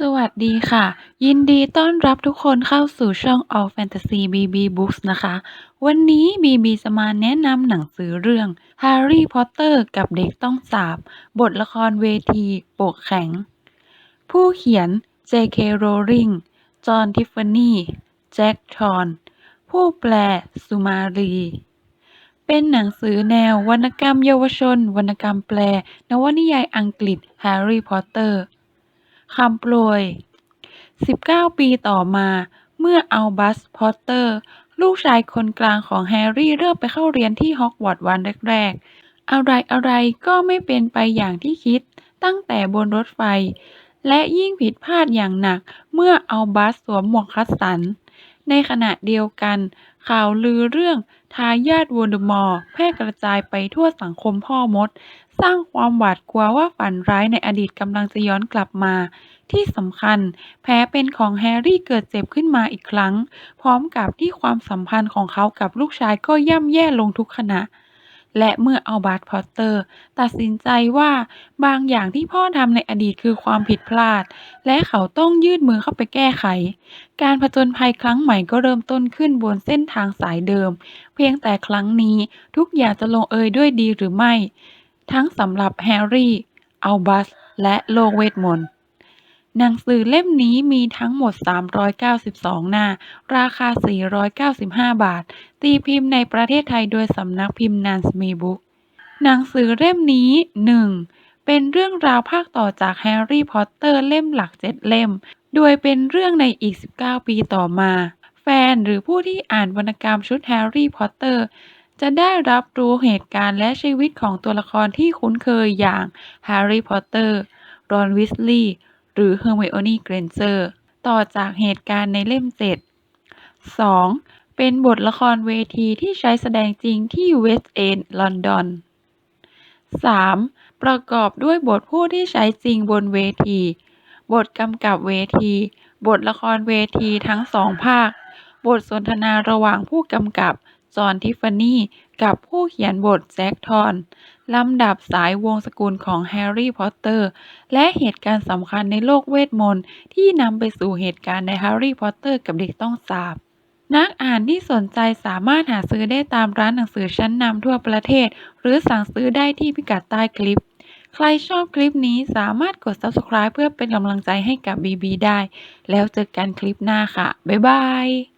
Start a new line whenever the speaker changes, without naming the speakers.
สวัสดีค่ะ ยินดีต้อนรับทุกคนเข้าสู่ช่อง All Fantasy BB Books นะคะ วันนี้ BB จะมาแนะนำหนังสือเรื่อง Harry Potter กับเด็กต้องสาปบทละครเวทีปกแข็ง ผู้เขียน J.K. Rowling จอห์นทิฟฟานี่ แจ็คทอน ผู้แปล สุมาลีเป็นหนังสือแนววรรณกรรมเยาวชน วรรณกรรมแปล นวนิยายอังกฤษแฮ คำโปรย 19 ปีต่อมา เมื่ออัลบัส พอตเตอร์ ลูกชายคนกลางของแฮร์รี่เริ่มไปเข้าเรียนที่ฮอกวอตส์วันแรกๆ อะไรอะไรๆก็ไม่เป็นไปอย่างที่คิดตั้งแต่บนรถไฟ และยิ่งผิดพลาดอย่างหนักเมื่ออัลบัสสวมหมวกคัสสัน ในขณะเดียวกัน ข่าวลือเรื่องทายาทโวลเดอมอร์แพร่กระจายไปทั่วสังคมพ่อมด สร้างความหวาดกลัวว่าฝันร้ายในอดีตกำลังจะย้อนกลับมา ที่สำคัญ แผลเป็นของแฮร์รี่เกิดเจ็บขึ้นมาอีกครั้ง พร้อมกับที่ความสัมพันธ์ของเขากับลูกชายก็ย่ำแย่ลงทุกขณะ และเมื่ออัลบัสพอตเตอร์ ตัดสินใจว่าบางอย่างที่พ่อทำในอดีตคือความผิดพลาด และเขาต้องยื่นมือเข้าไปแก้ไข การผจญภัยครั้งใหม่ก็เริ่มต้นขึ้นบนเส้นทางสายเดิม เพียงแต่ครั้งนี้ทุกอย่างจะลงเอยด้วยดีหรือไม่ ทั้งสำหรับแฮร์รี่ อัลบัส และโลกเวทมนต์ หนังสือเล่มนี้มีทั้งหมด 392 หน้า ราคา 495 บาท ตีพิมพ์ในประเทศไทยโดยสำนักพิมพ์นันสมีบุ๊ก หนังสือเล่มนี้ 1. เป็นเรื่องราวภาคต่อจากแฮร์รี่พอตเตอร์เล่มหลัก 7 เล่ม โดยเป็นเรื่องในอีก 19 ปีต่อมาแฟนหรือผู้ที่อ่านวรรณกรรมชุดแฮร์รี่พอตเตอร์ จะได้รับรู้เหตุการณ์และชีวิตของตัวละครที่คุ้นเคยอย่างแฮร์รี่พอตเตอร์ รอนวิสลีย์ หรือเฮอร์ไมโอนี่เกรนเจอร์ ต่อจากเหตุการณ์ในเล่ม7 2. เป็นบทละครเวทีที่ใช้แสดงจริงที่เวสต์เอนด์ลอนดอน 3. ประกอบด้วยบทพูดที่ใช้จริงบนเวที บทกำกับเวที บทละครเวทีทั้งสองภาค บทสนทนาระหว่างผู้กำกับ จอห์น ทิฟฟานี่ กับผู้เขียนบทแจ็คทอน ลำดับสายวงสกุลของแฮร์รี่ พอตเตอร์ และเหตุการณ์สำคัญในโลกเวทมนต์ ที่นำไปสู่เหตุการณ์ในแฮร์รี่ พอตเตอร์ กับเด็กต้องสาปนักอ่านที่สนใจสามารถหาซื้อได้ตามร้านหนังสือชั้นนำทั่วประเทศ หรือสั่งซื้อได้ที่พิกัดใต้คลิป ใครชอบคลิปนี้สามารถกด subscribe เพื่อเป็นกำลังใจให้กับ BB ได้ แล้วเจอกันคลิปหน้าค่ะ บ๊ายบาย